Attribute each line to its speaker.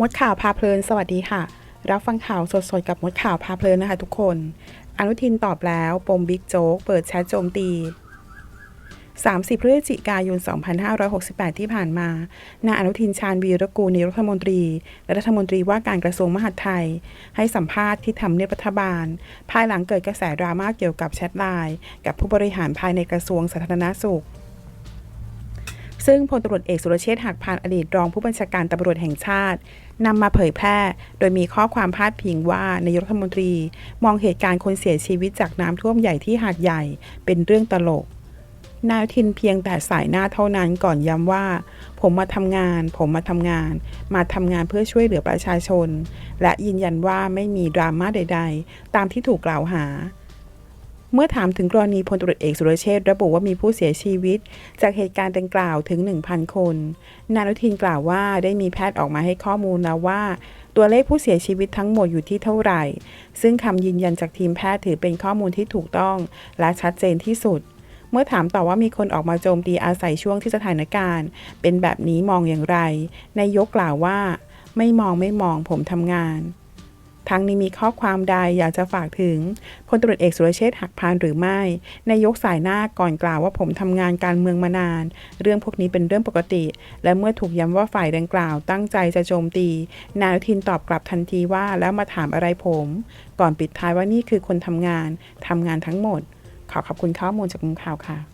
Speaker 1: มดข่าวพาเพลินสวัสดีค่ะ รับฟังข่าวสดๆ กับมดข่าวพาเพลินนะคะทุกคน อนุทินตอบแล้วปมบิ๊กโจ๊กเปิดแชทโจมตี 30 พฤศจิกายน 2568 ที่ผ่านมา นายอนุทินชาญวีรกูลนายรัฐมนตรีและรัฐมนตรีว่าการกระทรวงมหาดไทย ให้สัมภาษณ์ที่ทำเนียบรัฐบาล ภายหลังเกิดกระแสดราม่าเกี่ยวกับแชทไลน์กับผู้บริหารภายในกระทรวงสาธารณสุข ซึ่งพลตำรวจเอกสุรเชษฐ์หักพานอดีตรองผู้บัญชาการตำรวจแห่งชาตินำมาเผยแพร่ โดยมีข้อความพาดพิงว่านายกรัฐมนตรี มองเหตุการณ์คนเสียชีวิตจากน้ำท่วมใหญ่ที่หาดใหญ่เป็นเรื่องตลกนายทินเพียงแต่สายหน้าเท่านั้นก่อนย้ำว่า ผมมาทำงาน ผมมาทำงาน มาทำงานเพื่อช่วยเหลือประชาชน และยืนยันว่าไม่มีดราม่าใด ๆ ตามที่ถูกกล่าวหา เมื่อถามถึงกรณีพลตรวจเอกสุรเชษฐ์ระบุว่ามีผู้เสียชีวิต จากเหตุการณ์ดังกล่าวถึง 1,000 คน นานุทินกล่าวว่าได้มีแพทย์ออกมาให้ข้อมูลแล้วว่า ตัวเลขผู้เสียชีวิตทั้งหมดอยู่ที่เท่าไหร่ ซึ่งคำยืนยันจากทีมแพทย์ถือเป็นข้อมูลที่ถูกต้องและชัดเจนที่สุดเมื่อถามต่อว่ามีคนออกมาโจมตีอาศัยช่วงที่สถานการณ์ เป็นแบบนี้มองอย่างไร นายกกล่าวว่า ไม่มองไม่มองผมทำงาน ทั้งนี้มีข้อความใดอยากจะฝากถึงพลตรวจเอกสุรเชษฐ์หักพานหรือไม่นายกสายหน้าก่อนกล่าวว่าผมทำงานการเมืองมานาน เรื่องพวกนี้เป็นเรื่องปกติ และเมื่อถูกย้ำว่าฝ่ายดังกล่าว ตั้งใจจะโจมตี นายทินตอบกลับทันทีว่าแล้วมาถามอะไรผม ก่อนปิดท้ายว่านี่คือคนทำงานทำงานทั้งหมด ขอขอบคุณข้อมูลจากมุมข่าวค่ะ